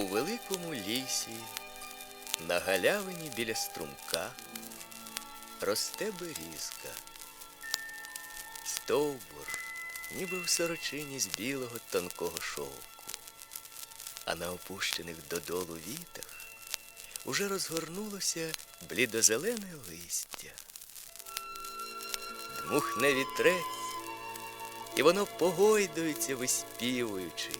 У великому лісі, на галявині біля струмка, росте берізка. Стовбур, ніби в сорочині з білого тонкого шовку, а на опущених додолу вітах уже розгорнулося блідозелене листя. Дмухне вітрець, і воно погойдується, виспівуючи.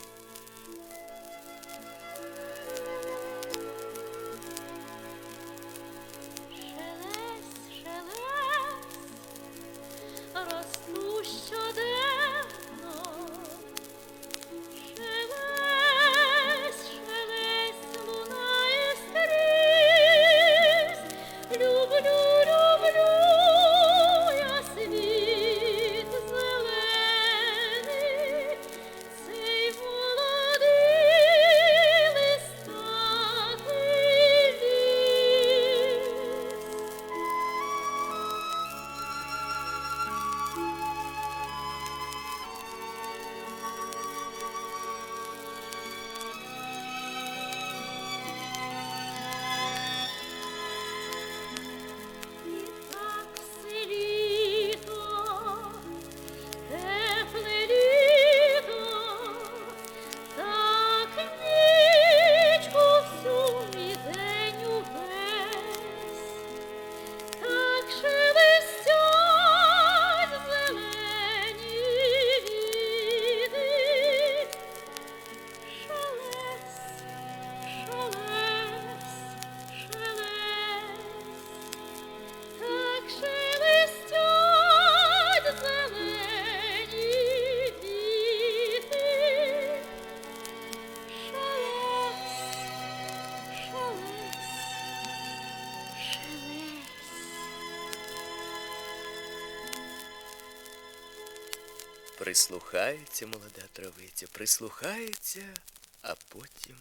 Прислухається молода травиця, прислухається, а потім.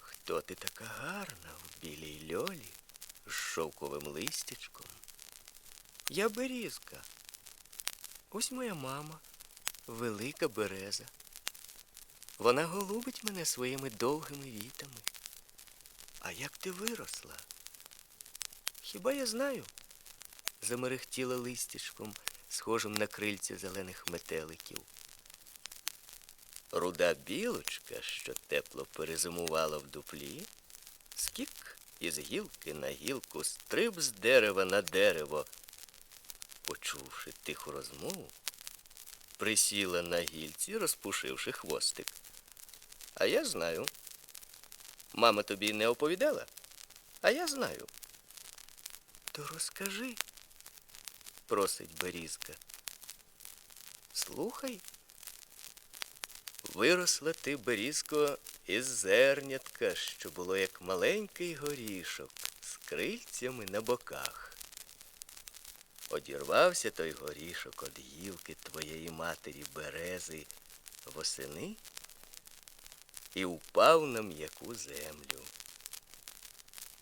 Хто ти така гарна в білій льолі з шовковим листячком? Я берізка. Ось моя мама, велика береза. Вона голубить мене своїми довгими вітами. А як ти виросла? Хіба я знаю? Замерехтіла листячком, схожим на крильця зелених метеликів. Руда білочка, що тепло перезимувала в дуплі, скік із гілки на гілку, стриб з дерева на дерево. Почувши тиху розмову, присіла на гільці, розпушивши хвостик. А я знаю. Мама тобі не оповідала, а я знаю. То розкажи, просить Берізка. Слухай. Виросла ти, Берізко, із зернятка, що було як маленький горішок з крильцями на боках. Одірвався той горішок від гілки твоєї матері берези восени і упав на м'яку землю.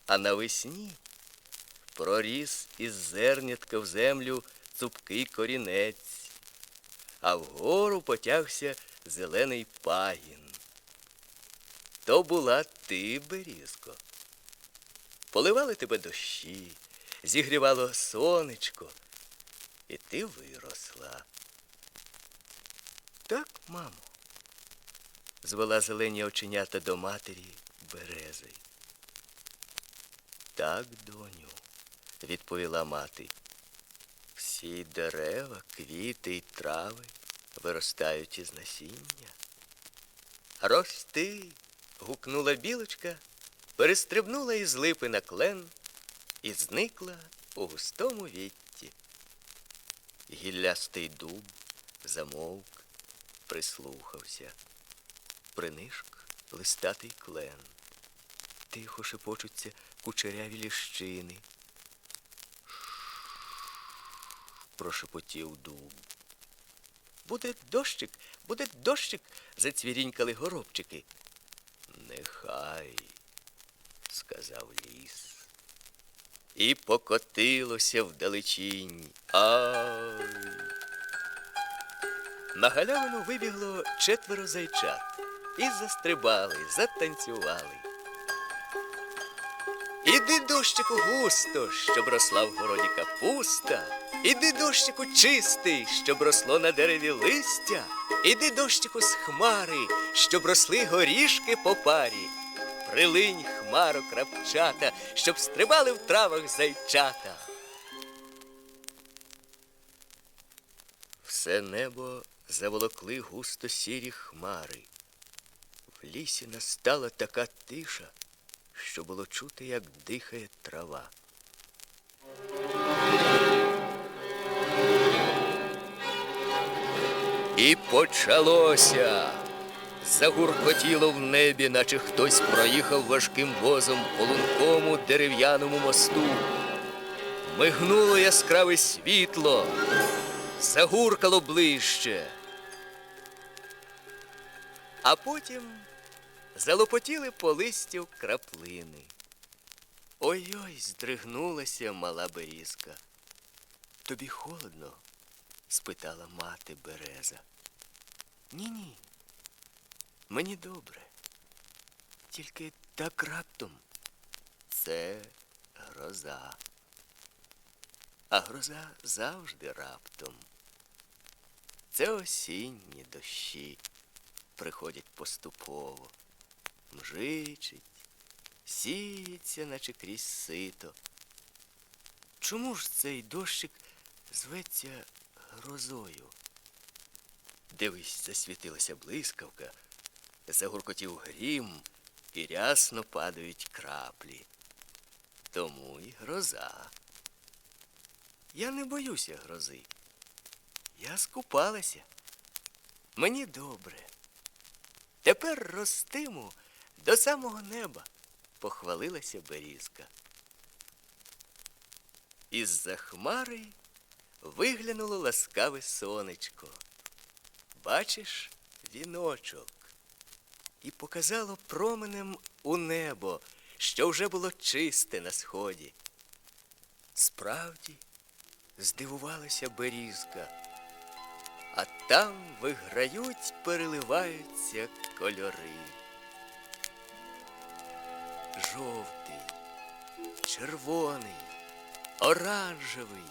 А навесні проріс із зернятка в землю цупкий корінець, а вгору потягся зелений пагін. То була ти, берізко. Поливали тебе дощі, зігрівало сонечко, і ти виросла. Так, мамо, звела зелені оченята до матері берези. Так, доню, відповіла мати. Всі дерева, квіти й трави виростають із насіння. Рости. гукнула білочка, перестрибнула із липи на клен і зникла у густому вітті. Гіллястий дуб замовк, прислухався. Принишк листатий клен. Тихо шепочуться кучеряві ліщини. Прошепотів дуб. Буде дощик, буде дощик, зацвірінькали горобчики. Нехай, сказав ліс. І покотилося вдалечінь. Ай. На галявину вибігло четверо зайчат. і застрибали, затанцювали. Іди дощику густо, щоб росла в городі капуста. Іди дощику чистий, щоб росло на дереві листя. Іди дощику з хмари, щоб росли горішки по парі. Прилинь хмаро крапчата, щоб стрибали в травах зайчата. Все небо заволокли густо сірі хмари. В лісі настала така тиша, що було чути, як дихає трава. І почалося. Загуркотіло в небі, наче хтось проїхав важким возом по лункому дерев'яному мосту. Мигнуло яскраве світло, загуркало ближче. А потім залопотіли по листю краплини. Ой-ой, здригнулася мала берізка. Тобі холодно? спитала мати береза. Ні-ні. Мені добре. Тільки так раптом. Це гроза. А гроза завжди раптом. Це осінні дощі приходять поступово, мжичить, сіється, наче крізь сито. Чому ж цей дощик зветься грозою? Дивись, засвітилася блискавка, загуркотів грім і рясно падають краплі. Тому і гроза. Я не боюся грози. Я скупалася. Мені добре. Тепер ростиму до самого неба, похвалилася берізка. Із-за хмари виглянуло ласкаве сонечко. Бачиш віночок, і показало променем у небо, що вже було чисте на сході. Справді, здивувалася берізка, а там виграють, переливаються кольори. Жовтий, червоний, оранжевий,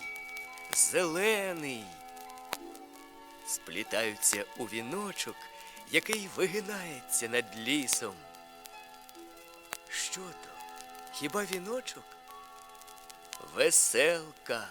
зелений. Сплітаються у віночок, який вигинається над лісом. Що то? Хіба віночок? Веселка.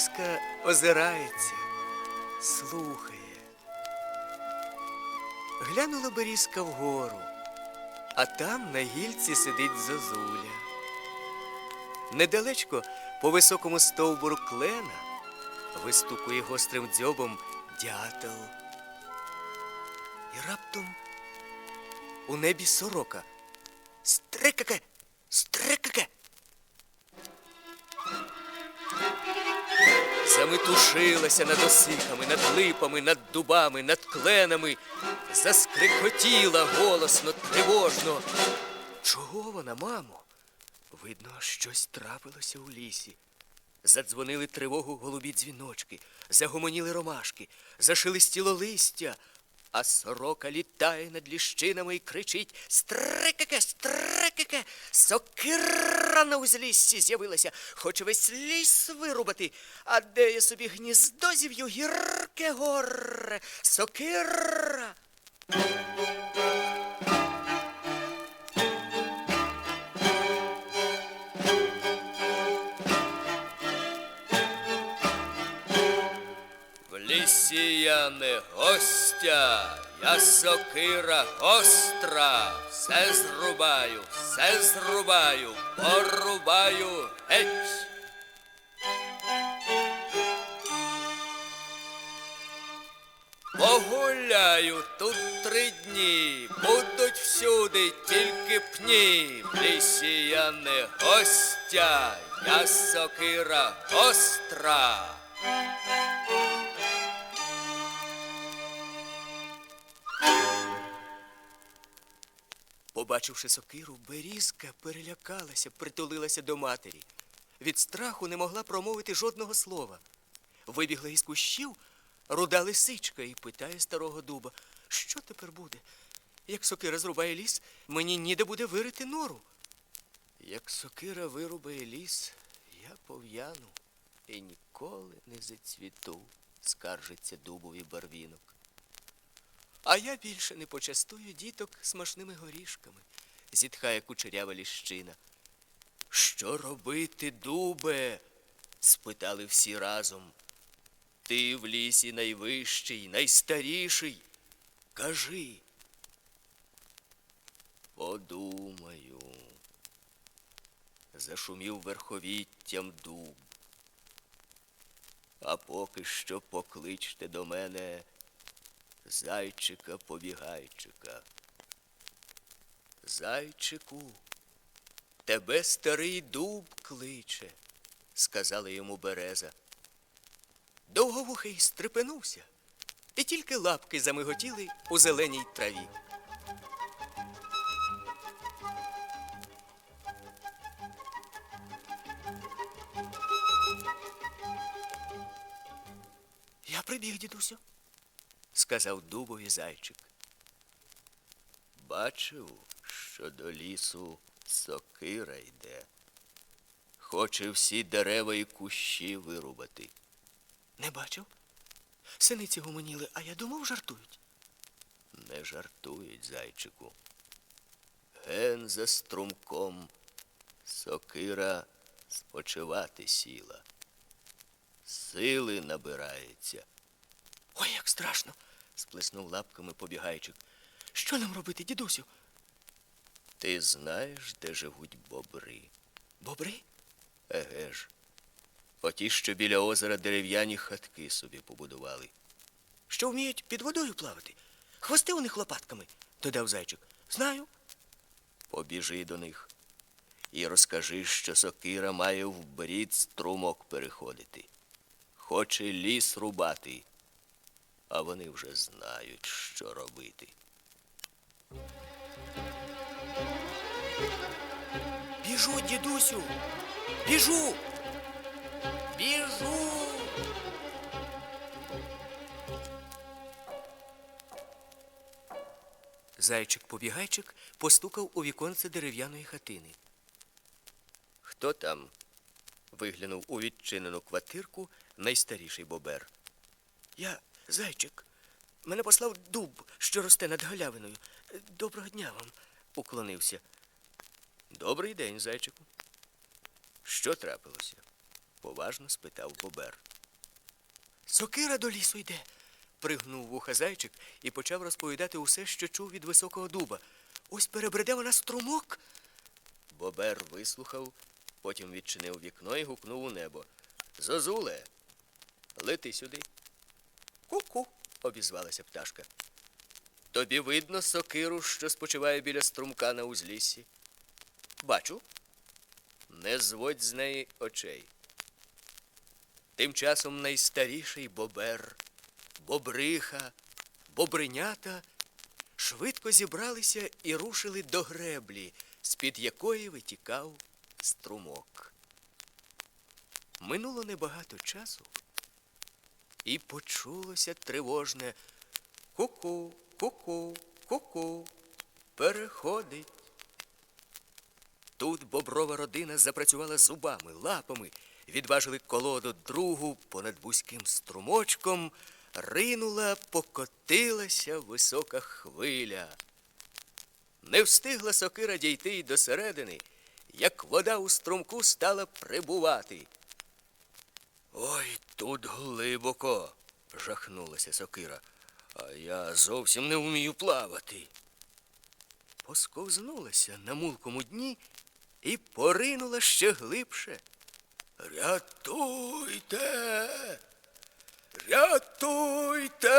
Берізка озирається, слухає. Глянула берізка вгору, а там на гільці сидить зозуля. Недалечко по високому стовбуру клена вистукує гострим дзьобом дятел. І раптом у небі сорока. Стрикаке! Стрикаке! Заметушилася над осиками, над липами, над дубами, над кленами, заскрикотіла голосно, тривожно. Чого вона, мамо? Видно, щось трапилося у лісі. Задзвонили тривогу голубі дзвіночки, загомоніли ромашки, зашелестіло листя, а сорока літає над ліщинами і кричить. Стрикаке, стрикаке, сокира на узліссі з'явилася, хоче весь ліс вирубати, а де я собі гніздо зів'ю гірке горе, сокира. Лісі не гостя, я сокира гостра, все зрубаю, все зрубаю, порубаю геть. Погуляю тут три дні, будуть всюди тільки пні. В лісі я не гостя, я сокира гостра. Побачивши сокиру, берізка перелякалася, притулилася до матері. Від страху не могла промовити жодного слова. Вибігла із кущів руда лисичка і питає старого дуба, що тепер буде? Як сокира зрубає ліс, мені ніде буде вирити нору. Як сокира вирубає ліс, я пов'яну і ніколи не зацвіту, скаржиться дубові барвінок. А я більше не почастую діток смачними горішками, зітхає кучерява ліщина. Що робити, дубе? спитали всі разом. Ти в лісі найвищий, найстаріший. Кажи. Подумаю. Зашумів верховіттям дуб. А поки що покличте до мене зайчика побігайчика. Зайчику, тебе старий дуб кличе, сказала йому береза. Довговухий стрепенувся, і тільки лапки замиготіли у зеленій траві. Я прибіг, дідусю, сказав дубові зайчик. Бачив, що до лісу сокира йде. Хоче всі дерева і кущі вирубати. Не бачив? Синиці гомоніли, а я думав, жартують. Не жартують, зайчику. Ген за струмком сокира спочивати сіла. Сили набирається. Ой, як страшно. Сплеснув лапками побігайчик. Що нам робити, дідусю? Ти знаєш, де живуть бобри? Бобри? Еге ж. Оті, що біля озера дерев'яні хатки собі побудували. Що вміють під водою плавати? Хвости у них лопатками, додав зайчик. Знаю. Побіжи до них і розкажи, що сокира має в брід струмок переходити. Хоче ліс рубати, а вони вже знають, що робити. Біжу, дідусю, біжу. Біжу. Зайчик-побігайчик постукав у віконце дерев'яної хатини. Хто там? виглянув у відчинену квартирку найстаріший бобер. Я зайчик. Мене послав дуб, що росте над галявиною. Доброго дня вам, уклонився. Добрий день, зайчику. Що трапилося? поважно спитав бобер. Сокира до лісу йде. пригнув вуха зайчик і почав розповідати усе, що чув від високого дуба. Ось перебреде вона струмок. Бобер вислухав, потім відчинив вікно і гукнув у небо. Зозуле, лети сюди. Ку-ку, обізвалася пташка. Тобі видно сокиру, що спочиває біля струмка на узліссі. Бачу. Не зводь з неї очей. Тим часом найстаріший бобер, бобриха, бобринята швидко зібралися і рушили до греблі, з-під якої витікав струмок. Минуло небагато часу, і почулося тривожне ку-ку, ку-ку, ку-ку, переходить. Тут боброва родина запрацювала зубами, лапами, відважили колоду другу понад вузьким струмочком, ринула, покотилася висока хвиля. Не встигла сокира дійти й до середини, як вода у струмку стала прибувати. Ой, тут глибоко, жахнулася сокира, а я зовсім не вмію плавати. Посковзнулася на мулкому дні і поринула ще глибше. Рятуйте! Рятуйте!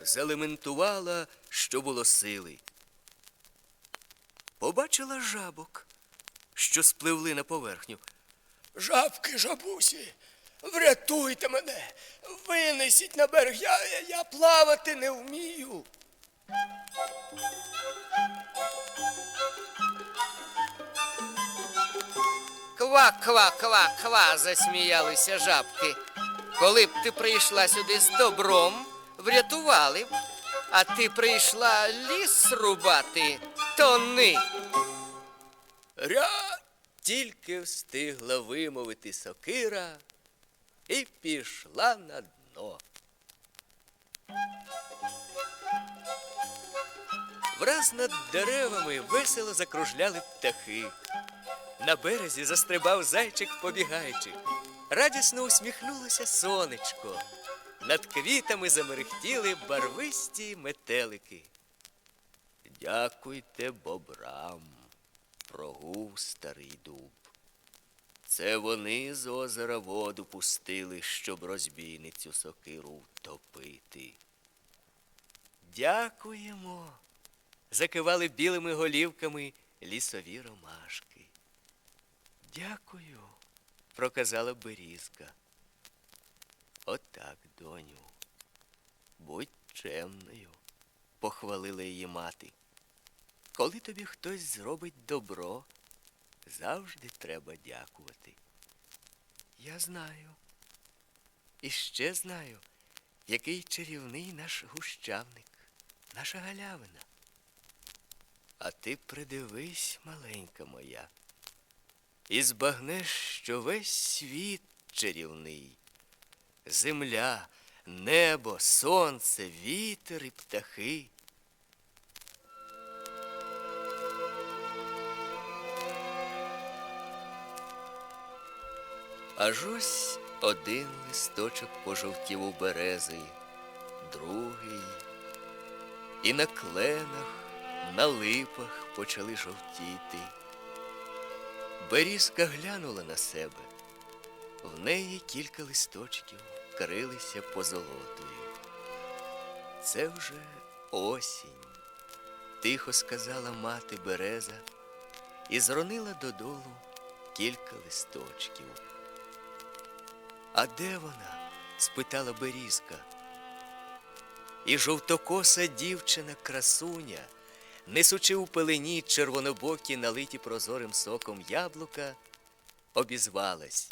залементувала, що було сили. Побачила жабок, що спливли на поверхню. Жабки, жабусі, врятуйте мене, винесіть на берег, я, я, я плавати не вмію. Ква, ква, ква, ква, засміялися жабки. Коли б ти прийшла сюди з добром, врятували б. А ти прийшла ліс рубати, то ни. Ря тільки встигла вимовити сокира і пішла на дно. Враз над деревами весело закружляли птахи. На березі застрибав зайчик побігайчик. Радісно усміхнулося сонечко. Над квітами замерехтіли барвисті метелики. Дякуйте бобрам, прогув старий дуб. Це вони з озера воду пустили, щоб розбійницю сокиру втопити. Дякуємо. Закивали білими голівками лісові ромашки. Дякую, проказала берізка. Отак, доню. Будь чемною, похвалила її мати. Коли тобі хтось зробить добро, завжди треба дякувати. Я знаю. І ще знаю, який чарівний наш гущавник, наша галявина. А ти придивись, маленька моя, і збагнеш, що весь світ чарівний. Земля, небо, сонце, вітер і птахи. Аж ось один листочок пожовтів у берези, другий. І на кленах, на липах почали жовтіти. Берізка глянула на себе. В неї кілька листочків крилися позолотою. Це вже осінь, тихо сказала мати береза і зронила додолу кілька листочків. А де вона? спитала берізка. І жовтокоса дівчина красуня, несучи у пелені червонобокі, налиті прозорим соком яблука, обізвалась.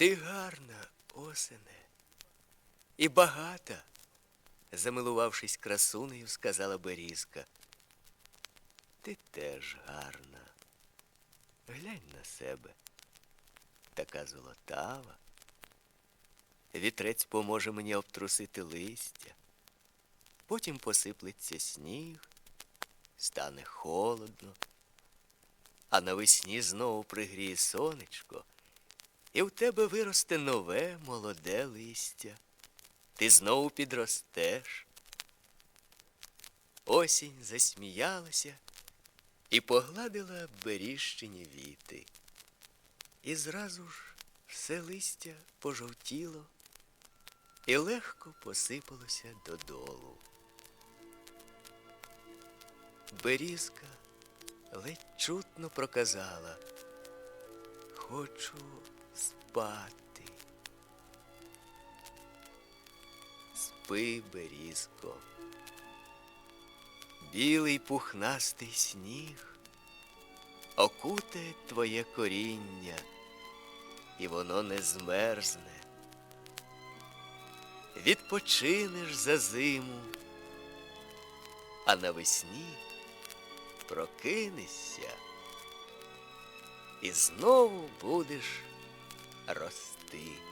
Ти гарна, осене, і багата, замилувавшись красунею, сказала Берізка. Ти теж гарна. Глянь на себе, така золотава. Вітрець поможе мені обтрусити листя. Потім посиплеться сніг, стане холодно, а навесні знову пригріє сонечко, і в тебе виросте нове молоде листя. Ти знову підростеш. Осінь засміялася і погладила беріщині віти. І зразу ж все листя пожовтіло і легко посипалося додолу. Берізка ледь чутно проказала. Хочу спати. Спи, берізко. Білий пухнастий сніг окутає твоє коріння, і воно не змерзне. Відпочинеш за зиму, а навесні прокинешся і знову будеш рости.